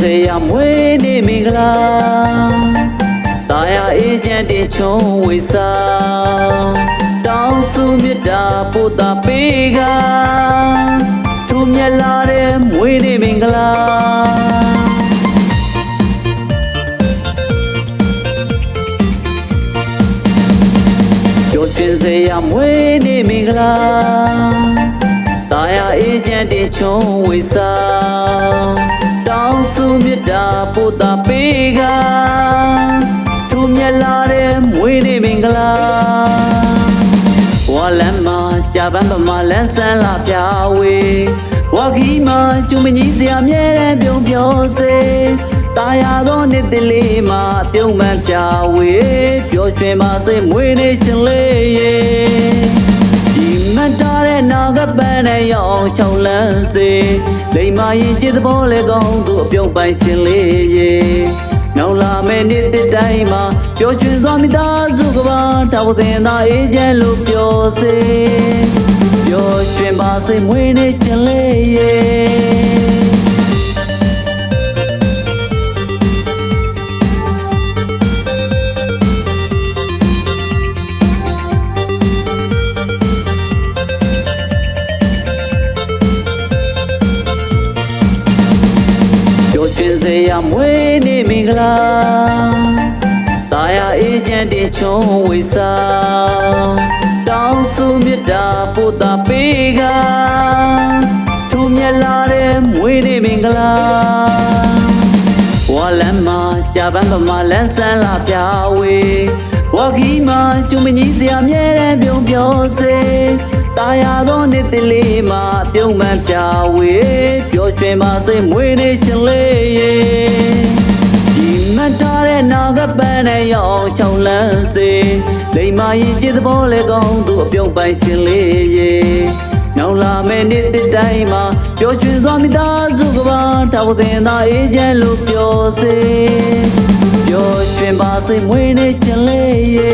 စေရမွေးနေမင်္ဂလာတာယာအေးချမ်းတင်ချုံဝေစာတောင်းစုမြတ်တာပို့တာပေးကသူမြက်လာတဲ့မွေးနေမင်္ဂလာကျော်တင်စေရမွေးနေမင်္ဂလာတာယာအေးချမ်းတင်ချုံဝေစာ တောင်းစုမြတ်တာပို့တာပေးကသူမြက်လာတဲ့မွေးနေမင်္ဂလာဝါလမ်းမှာကြာပန်းပမာလန်းဆန်းလာပြဝေဝါခီမှာကျုံမကြီးစရာမြဲတဲ့ပြုံးပြောစေတာယာသောနှစ်တလေးမှာပြုံးမှန်ပြဝေပျော်ရွှင်ပါစေမွေးနေရှင်လေးရေဒီမတ်တာတဲ့နာ ကပန်းနဲ့ရောင်ချောင်းလန်းစေလိမ္မာရင်จิตသဘောလေကောင်းသူအပြုံးပိုင်ရှင်လေးရေနောက်လာမယ့်နေ့တစ်တိုင်းမှာပျော်ရွှင်သွားမိသားစုကပါတောက်တင်သာအေးချမ်းလို့ပျော်စေပျော်ရွှင်ပါစေမွေးနေခြင်းလေးရေ စေရမွေးနေမင်္ဂလာတာယာအေးချမ်းတင်ချုံဝေစာတောင်းစုမြတ်တာပို့တာပေးကသူမြက်လာတဲ့မွေးနေမင်္ဂလာဝါလမ်းမှာကြာပန်းပမာလန်းဆန်းလာပြဝေဝါခီမှာကျုံမကြီးစရာမြဲတဲ့ပြုံးပြောစေ တာယာသောနှစ်တလေးမှာပြုံးမှန်ပြဝေပျော်ရွှင်ပါစေမွေးနေရှင်လေးရေဒီမတ်တာတဲ့နာကပန်းနဲ့ရောင်ချောင်းလန်းစေလိမ္မာရင်จิตသဘောလေကောင်းသူအပြုံးပိုင်ရှင်လေးရေနောက်လာမယ့်နေ့တစ်တိုင်းမှာပျော်ရွှင်သွားမိသားစုကပါတောက်တင်သာအေးချမ်းလို့ပျော်စေပျော်ရွှင်ပါစေမွေးနေခြင်းလေးရေ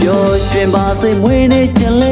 ပျော်ရွှင်ပါစေမွေးနေခြင်းလေးရေပျော်ရွှင်ပါစေမွေးနေခြင်းလေး